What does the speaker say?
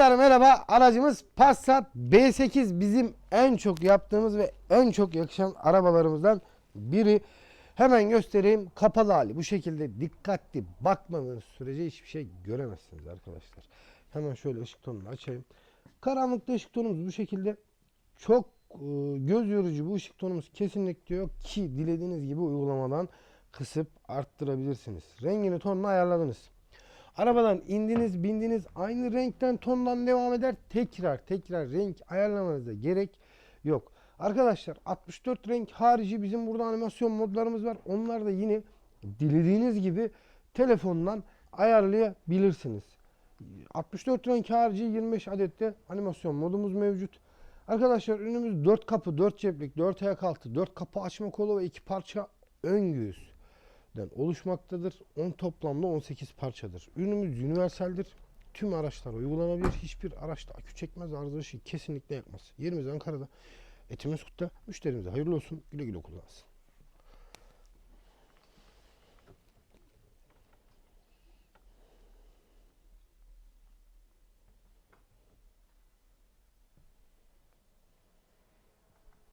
Merhaba aracımız Passat B8 bizim en çok yaptığımız ve en çok yakışan arabalarımızdan biri. Hemen göstereyim kapalı hali bu şekilde dikkatli bakmadığınız sürece hiçbir şey göremezsiniz arkadaşlar. Hemen şöyle ışık tonunu açayım. Karanlıkta ışık tonumuz bu şekilde çok e, göz yorucu bu ışık tonumuz kesinlikle yok ki dilediğiniz gibi uygulamadan kısıp arttırabilirsiniz. Rengini tonunu ayarladınız. Arabadan indiniz bindiniz aynı renkten tondan devam eder. Tekrar tekrar renk ayarlamanıza gerek yok. Arkadaşlar 64 renk harici bizim burada animasyon modlarımız var. Onlar da yine dilediğiniz gibi telefondan ayarlayabilirsiniz. 64 renk harici 25 adette animasyon modumuz mevcut. Arkadaşlar ürünümüz 4 kapı, 4 ceplik, 4 ayak altı, 4 kapı açma kolu ve 2 parça ön göğüs oluşmaktadır. 10 toplamda 18 parçadır. Ürünümüz universaldir. Tüm araçlara uygulanabilir. Hiçbir araçta akü çekmez, arıza kesinlikle yakmaz. Yerimiz Ankara'da. Etimiz Kut'ta. Müşterimize hayırlı olsun. Güle güle kullansın.